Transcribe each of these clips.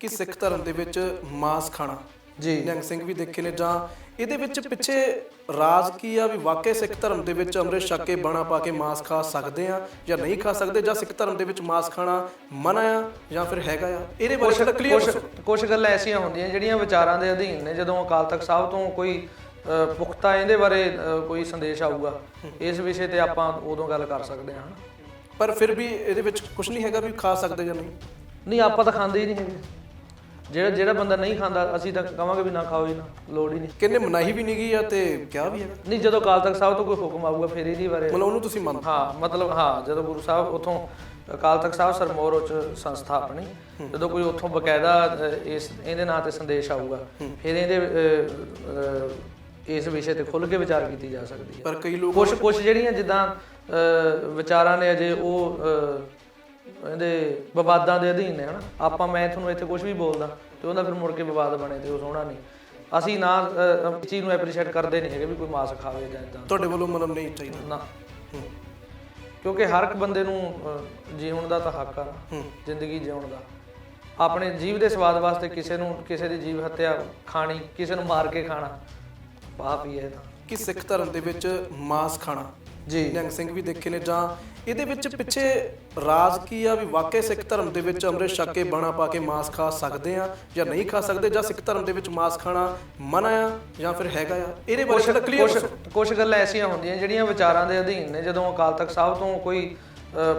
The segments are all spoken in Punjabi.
ਕਿ ਸਿੱਖ ਧਰਮ ਦੇ ਵਿੱਚ ਮਾਸ ਖਾਣਾ ਜੀ। ਨਿਹੰਗ ਸਿੰਘ ਵੀ ਦੇਖੇ ਨੇ ਜਾਂ ਇਹਦੇ ਵਿੱਚ ਪਿੱਛੇ ਰਾਜ਼ ਕੀ ਆ ਵੀ ਵਾਕਈ ਸਿੱਖ ਧਰਮ ਦੇ ਵਿੱਚ ਅੰਮ੍ਰਿਤ ਛਕ ਕੇ ਬਾਣਾ ਪਾ ਕੇ ਮਾਸ ਖਾ ਸਕਦੇ ਆ ਜਾਂ ਨਹੀਂ ਖਾ ਸਕਦੇ ਜਾਂ ਸਿੱਖ ਧਰਮ ਦੇ ਵਿੱਚ ਮਾਸ ਖਾਣਾ ਮਨਾ ਆ ਜਾਂ ਫਿਰ ਹੈਗਾ ਆ? ਇਹਦੇ ਬਾਰੇ ਥੋੜਾ ਕਲੀਅਰ ਕੁਝ ਗੱਲਾਂ ਐਸੀਆਂ ਹੁੰਦੀਆਂ ਜਿਹੜੀਆਂ ਵਿਚਾਰਾਂ ਦੇ ਅਧੀਨ ਨੇ ਜਦੋਂ ਅਕਾਲ ਤਖਤ ਸਾਹਿਬ ਤੋਂ ਕੋਈ ਪੁਖਤਾ ਇਹਦੇ ਬਾਰੇ ਕੋਈ ਸੰਦੇਸ਼ ਆਊਗਾ ਇਸ ਵਿਸ਼ੇ ਤੇ ਆਪਾਂ ਉਦੋਂ ਗੱਲ ਕਰ ਸਕਦੇ ਹਾਂ ਪਰ ਫਿਰ ਵੀ ਇਹਦੇ ਵਿੱਚ ਕੁਝ ਨਹੀਂ ਹੈਗਾ ਵੀ ਖਾ ਸਕਦੇ ਜਾਂ ਨਹੀਂ? ਨਹੀਂ ਆਪਾਂ ਤਾਂ ਖਾਂਦੇ ਹੀ ਨਹੀਂ ਹੈਗੇ। ਜਿਹੜਾ ਜਿਹੜਾ ਬੰਦਾ ਨਹੀਂ ਖਾਂਦਾ ਅਸੀਂ ਤਾਂ ਕਹਾਂਗੇ ਵੀ ਨਾ ਖਾਓ ਹੀ ਨਾ ਲੋੜ ਹੀ ਨਹੀਂ। ਕਹਿੰਦੇ ਮਨਾਹੀ ਵੀ ਨਹੀਂ ਗਈ ਆ ਤੇ ਕਿਹਾ ਵੀ ਹੈਗਾ ਨਹੀਂ ਜਦੋਂ ਅਕਾਲ ਤਖਤ ਸਾਹਿਬ ਤੋਂ ਕੋਈ ਹੁਕਮ ਆਊਗਾ ਫਿਰ ਇਹਦੀ ਬਾਰੇ ਮਤਲਬ ਉਹਨੂੰ ਤੁਸੀਂ ਮੰਨਦੇ ਹਾਂ? ਮਤਲਬ ਹਾਂ ਜਦੋਂ ਗੁਰੂ ਸਾਹਿਬ ਉਥੋਂ ਅਕਾਲ ਤਖਤ ਸਾਹਿਬ ਸਰਮੌਰ ਉੱਚ ਸੰਸਥਾ ਆਪਣੀ ਜਦੋਂ ਕੋਈ ਉਥੋਂ ਬਕਾਇਦਾ ਇਸ ਇਹਦੇ ਨਾਂ ਤੇ ਸੰਦੇਸ਼ ਆਊਗਾ ਫਿਰ ਇਹਦੇ ਇਸ ਵਿਸ਼ੇ ਤੇ ਖੁੱਲ੍ਹ ਕੇ ਵਿਚਾਰ ਕੀਤੀ ਜਾ ਸਕਦੀ ਹੈ। ਪਰ ਕਈ ਲੋਕ ਕੁਝ ਕੁਝ ਜਿਹੜੀਆਂ ਜਿੱਦਾਂ ਵਿਚਾਰਾਂ ਨੇ ਅਜੇ ਉਹ ਇਹਦੇ ਵਿਵਾਦਾਂ ਦੇ ਅਧੀਨ ਨੇ ਹਨਾ? ਆਪਾਂ ਮੈਂ ਤੁਹਾਨੂੰ ਇੱਥੇ ਕੁਝ ਵੀ ਬੋਲਦਾ ਤੇ ਉਹਦਾ ਫਿਰ ਮੁੜ ਕੇ ਵਿਵਾਦ ਬਣੇ ਤੇ ਉਹ ਸੋਹਣਾ ਨਹੀਂ। ਅਸੀਂ ਨਾ ਇਸ ਚੀਜ਼ ਨੂੰ ਐਪਰੀਸ਼ੀਏਟ ਕਰਦੇ ਨਹੀਂ ਹੈਗੇ ਵੀ ਕੋਈ ਮਾਸ ਖਾਵੇ ਜਾਂ ਇਦਾਂ ਤੁਹਾਡੇ ਵੱਲੋਂ ਮਤਲਬ ਨਹੀਂ ਚਾਹੀਦਾ ਨਾ? ਕਿਉਂਕਿ ਹਰ ਇੱਕ ਬੰਦੇ ਨੂੰ ਅਹ, ਜੀਉਣ ਦਾ ਤਾਂ ਹੱਕ ਆ ਜ਼ਿੰਦਗੀ ਜਿਉਣ ਦਾ। ਆਪਣੇ ਜੀਵ ਦੇ ਸਵਾਦ ਵਾਸਤੇ ਕਿਸੇ ਨੂੰ ਕਿਸੇ ਦੀ ਜੀਵ ਹੱਤਿਆ ਖਾਣੀ ਕਿਸੇ ਨੂੰ ਮਾਰ ਕੇ ਖਾਣਾ ਪਾਪ ਹੀ ਹੈ ਇਹ ਤਾਂ। ਕਿ ਸਿੱਖ ਧਰਮ ਦੇ ਵਿੱਚ ਮਾਸ ਖਾਣਾ ਨਿਹੰਗ ਸਿੰਘ ਵੀ ਦੇਖੇ ਨੇ ਜਾਂ ਇਹਦੇ ਵਿੱਚ ਪਿੱਛੇ ਰਾਜ਼ ਕੀ ਆ ਵੀ ਵਾਕਈ ਸਿੱਖ ਧਰਮ ਦੇ ਵਿੱਚ ਅੰਮ੍ਰਿਤ ਛਕ ਕੇ ਬਾਣਾ ਪਾ ਕੇ ਮਾਸ ਖਾ ਸਕਦੇ ਆ ਜਾਂ ਨਹੀਂ ਖਾ ਸਕਦੇ ਜਾਂ ਸਿੱਖ ਧਰਮ ਦੇ ਵਿੱਚ ਮਾਸ ਖਾਣਾ ਮਨਾ ਆ ਜਾਂ ਫਿਰ ਹੈਗਾ ਆ? ਇਹਦੇ ਬਾਰੇ ਥੋੜਾ ਕਲੀਅਰ ਕੁਝ ਗੱਲਾਂ ਐਸੀਆਂ ਹੁੰਦੀਆਂ ਜਿਹੜੀਆਂ ਵਿਚਾਰਾਂ ਦੇ ਅਧੀਨ ਨੇ ਜਦੋਂ ਅਕਾਲ ਤਖਤ ਸਾਹਿਬ ਤੋਂ ਕੋਈ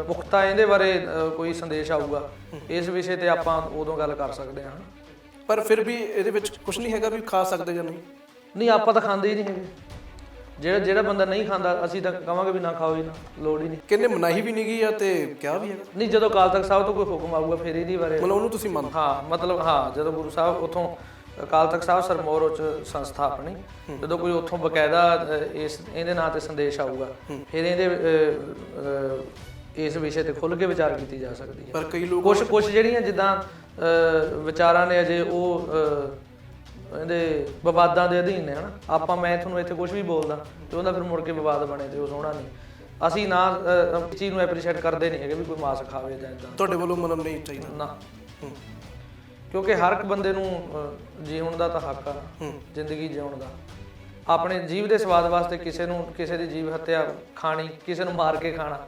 ਪੁਖਤਾ ਇਹਦੇ ਬਾਰੇ ਕੋਈ ਸੰਦੇਸ਼ ਆਊਗਾ ਇਸ ਵਿਸ਼ੇ ਤੇ ਆਪਾਂ ਉਦੋਂ ਗੱਲ ਕਰ ਸਕਦੇ ਹਾਂ ਪਰ ਫਿਰ ਵੀ ਇਹਦੇ ਵਿੱਚ ਕੁਝ ਨਹੀਂ ਹੈਗਾ ਵੀ ਖਾ ਸਕਦੇ ਜਾਂ ਨਹੀਂ? ਨਹੀਂ ਆਪਾਂ ਤਾਂ ਖਾਂਦੇ ਹੀ ਨਹੀਂ ਹੈਗੇ। ਜਿਹੜਾ ਜਿਹੜਾ ਬੰਦਾ ਨਹੀਂ ਖਾਂਦਾ ਅਸੀਂ ਤਾਂ ਕਹਾਂਗੇ ਵੀ ਨਾ ਖਾਓ ਨਾ ਲੋੜ ਹੀ ਨਹੀਂ। ਕਹਿੰਦੇ ਮਨਾਹੀ ਵੀ ਨਹੀਂ ਗਈ ਆ ਤੇ ਕਿਹਾ ਵੀ ਹੈਗਾ ਨਹੀਂ ਜਦੋਂ ਅਕਾਲ ਤਖਤ ਸਾਹਿਬ ਤੋਂ ਕੋਈ ਹੁਕਮ ਆਊਗਾ ਫਿਰ ਇਹਦੀ ਬਾਰੇ ਮਤਲਬ ਉਹਨੂੰ ਤੁਸੀਂ ਮੰਨਦੇ? ਹਾਂ ਮਤਲਬ ਹਾਂ ਜਦੋਂ ਗੁਰੂ ਸਾਹਿਬ ਉਥੋਂ ਅਕਾਲ ਤਖਤ ਸਾਹਿਬ ਸਰਮੌਰ ਉੱਚ ਸੰਸਥਾ ਆਪਣੀ ਜਦੋਂ ਕੋਈ ਉਥੋਂ ਬਕਾਇਦਾ ਇਸ ਇਹਦੇ ਨਾਂ ਤੇ ਸੰਦੇਸ਼ ਆਊਗਾ ਫਿਰ ਇਹਦੇ ਇਸ ਵਿਸ਼ੇ ਤੇ ਖੁੱਲ੍ਹ ਕੇ ਵਿਚਾਰ ਕੀਤੀ ਜਾ ਸਕਦੀ ਹੈ। ਪਰ ਕਈ ਲੋਕ ਕੁਝ ਕੁਝ ਜਿਹੜੀਆਂ ਜਿੱਦਾਂ ਵਿਚਾਰਾਂ ਨੇ ਅਜੇ ਉਹ ਇਹਦੇ ਵਿਵਾਦਾਂ ਦੇ ਅਧੀਨ ਨੇ ਹਨਾ ਆਪਾਂ ਮੈਂ ਤੁਹਾਨੂੰ ਇੱਥੇ ਕੁਝ ਵੀ ਬੋਲਦਾ ਤੇ ਉਹਦਾ ਫਿਰ ਮੁੜ ਕੇ ਵਿਵਾਦ ਬਣੇ ਤੇ ਉਹ ਸੋਹਣਾ ਨਹੀਂ ਅਸੀਂ ਨਾ ਅ, ਇਸ ਚੀਜ਼ ਨੂੰ ਐਪਰੀਸ਼ੀਏਟ ਕਰਦੇ ਨਹੀਂ ਹੈਗੇ ਵੀ ਕੋਈ ਮਾਸ ਖਾਵੇ ਜਾਂ ਇਦਾਂ ਤੁਹਾਡੇ ਵੱਲੋਂ ਮਤਲਬ ਨਹੀਂ ਚਾਹੀਦਾ ਨਾ ਕਿਉਂਕਿ ਹਰ ਇੱਕ ਬੰਦੇ ਨੂੰ ਅਹ, ਜੀਉਣ ਦਾ ਤਾਂ ਹੱਕ ਆ ਨਾ, ਜ਼ਿੰਦਗੀ ਜਿਉਣ ਦਾ ਆਪਣੇ ਜੀਵ ਦੇ ਸਵਾਦ ਵਾਸਤੇ ਕਿਸੇ ਨੂੰ ਕਿਸੇ ਦੀ ਜੀਵ ਹੱਤਿਆ ਖਾਣੀ ਕਿਸੇ ਨੂੰ ਮਾਰ ਕੇ ਖਾਣਾ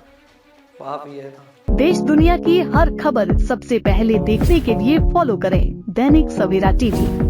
ਪਾਪ ਹੀ ਹੈ ਇਹ ਤਾਂ देश दुनिया की हर खबर सबसे पहले देखने के लिए फॉलो करें दैनिक सवेरा टीवी